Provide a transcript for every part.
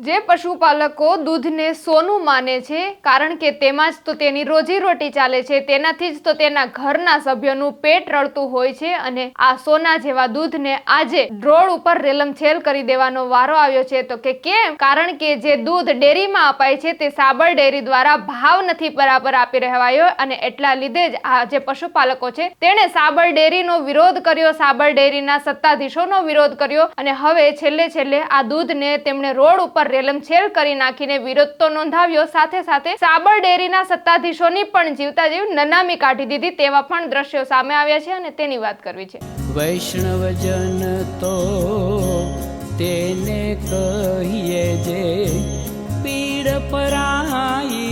જે પશુપાલકો દૂધને સોનું માને છે, કારણ કે તેમાં જ તો તેની રોજીરોટી ચાલે છે, તેનાથી જ તો તેના ઘરના સભ્યોનું પેટ રળતું હોય છે અને આ સોના જેવા દૂધને આજે રોડ ઉપર રેલમછેલ કરી દેવાનો વારો આવ્યો છે. તો કે કેમ? કારણ કે જે દૂધ ડેરીમાં અપાય છે તે સાબર ડેરી દ્વારા ભાવ નથી બરાબર આપી રહેવાયો અને એટલા લીધે જ આ જે પશુપાલકો છે તેણે સાબર ડેરીનો વિરોધ કર્યો, સાબર ડેરીના સત્તાધીશોનો વિરોધ કર્યો અને હવે છેલ્લે છેલ્લે આ દૂધને તેમણે રોડ ઉપર રેલમછેલ કરી નાખીને વિરોધ તો નોંધાવ્યો. સાથે સાથે સાબર ડેરીના સત્તાધીશોની પણ જીવતા જીવ નનામી કાઢી દીધી તેવા પણ દ્રશ્યો સામે આવ્યા છે અને તેની વાત કરવી છે. વૈષ્ણવજન તો તેને કહીએ જે પીડ પરાઈ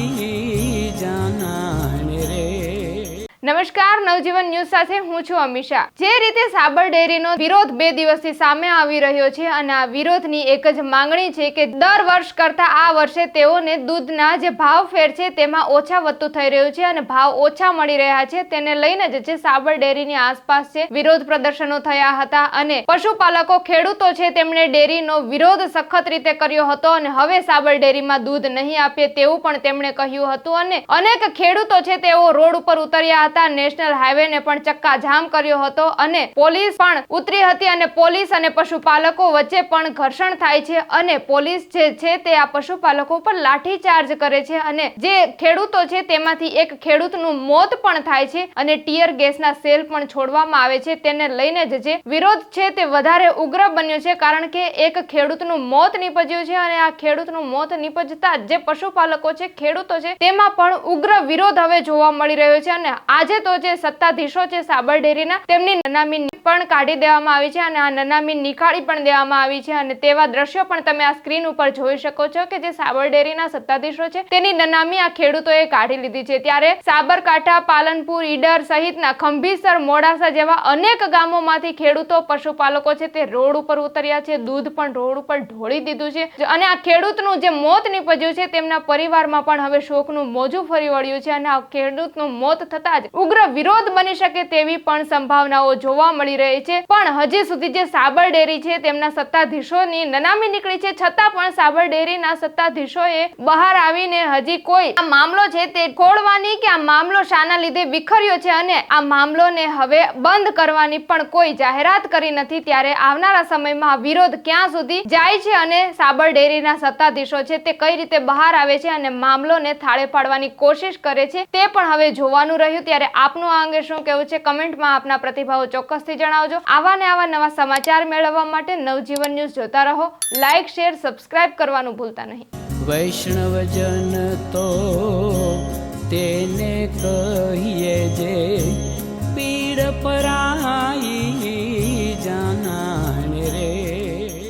નમસ્કાર, નવજીવન ન્યૂઝ સાથે હું છું અમિશા જે રીતે સાબર ડેરીનો વિરોધ બે દિવસથી સામે આવી રહ્યો છે અને આ વિરોધની એક જ માંગણી છે કે દર વર્ષ કરતા આ વર્ષે તેઓને દૂધના જે ભાવ ફેર છે તેમાં ઓછા વધતું થઈ રહ્યું છે અને ભાવ ઓછા મળી રહ્યા છે. તેને લઈને જ જે સાબર ડેરીની આસપાસ છે વિરોધ પ્રદર્શનો થયા હતા અને પશુપાલકો, ખેડૂતો છે તેમણે ડેરીનો વિરોધ સખત રીતે કર્યો હતો અને હવે સાબર ડેરીમાં દૂધ નહીં આપીએ તેવું પણ તેમણે કહ્યું હતું અને અનેક ખેડૂતો છે તેઓ રોડ ઉપર ઉતર્યા હતા. નેશનલ હાઈવે ને પણ ચક્કાજામ કર્યો હતો અને પોલીસ પણ ઉતરી હતી અને પોલીસ અને પશુપાલકો વચ્ચે પણ ઘર્ષણ થાય છે અને પોલીસ જે છે તે આ પશુપાલકો પર લાઠી ચાર્જ કરે છે અને જે ખેડૂતો છે તેમાંથી એક ખેડૂતનું મોત પણ થાય છે અને ટીયર ગેસના સેલ પણ છોડવામાં આવે છે. તેને લઈને જ જે વિરોધ છે તે વધારે ઉગ્ર બન્યો છે કારણ કે એક ખેડૂતનું મોત નીપજ્યું છે અને આ ખેડૂતનું મોત નીપજતા જે પશુપાલકો છે, ખેડૂતો છે તેમાં પણ ઉગ્ર વિરોધ હવે જોવા મળી રહ્યો છે અને આજે તો જે સત્તાધીશો છે સાબર ડેરીના તેમની નનામી પણ કાઢી દેવામાં આવી છે અને આ નનામી નિકાળી પણ દેવામાં આવી છે અને તેવા દ્રશ્યો પણ તમે આ સ્ક્રીન ઉપર જોઈ શકો છો કે જે સાબર ડેરીના સત્તાધીશો છે, તેની નનામી આ ખેડૂતોએ કાઢી લીધી છે. ત્યારે સાબરકાંઠા, પાલનપુર, ઈડર સહિતના ખંભીસર મોડાસા જેવા અનેક ગામોમાંથી ખેડૂતો, પશુપાલકો છે તે રોડ ઉપર ઉતર્યા છે, દૂધ પણ રોડ ઉપર ઢોળી દીધું છે અને આ ખેડૂતનું જે મોત નીપજ્યું છે, તેમના પરિવારમાં પણ હવે શોકનું મોજું ફરી વળ્યું છે અને આ ખેડૂતનું મોત થતા જ ઉગ્ર વિરોધ બની શકે તેવી પણ સંભાવનાઓ જોવા મળી રહી છે. પણ હજી સુધી જે સાબર ડેરી છે તેમના સત્તાધીશોની નનામી નીકળી છે. છતાં પણ સાબર ડેરીના સત્તાધીશોએ બહાર આવીને હજી કોઈ આ મામલો છે તે ખોળવાની કે આ મામલો શાના લીધે વિખર્યો છે અને આ મામલોને હવે બંધ કરવાની પણ કોઈ જાહેરાત કરી નથી. ત્યારે આવનારા સમયમાં વિરોધ ક્યાં સુધી જાય છે અને સાબર ડેરીના સત્તાધીશો છે તે કઈ રીતે બહાર આવે છે અને મામલોને થાળે પાડવાની કોશિશ કરે છે તે પણ હવે જોવાનું રહ્યું. ત્યારે આપનું આ અંગે શું કહેવું છે કમેન્ટમાં આપના પ્રતિભાવો ચોક્કસથી જણાવજો. આવા ને આવા નવા સમાચાર મેળવવા માટે નવજીવન ન્યૂઝ જોતા રહો. લાઇક શેર સબસ્ક્રાઇબ કરવાનું ભૂલતા નહીં. વૈષ્ણવજન તો તેને કહીએ જે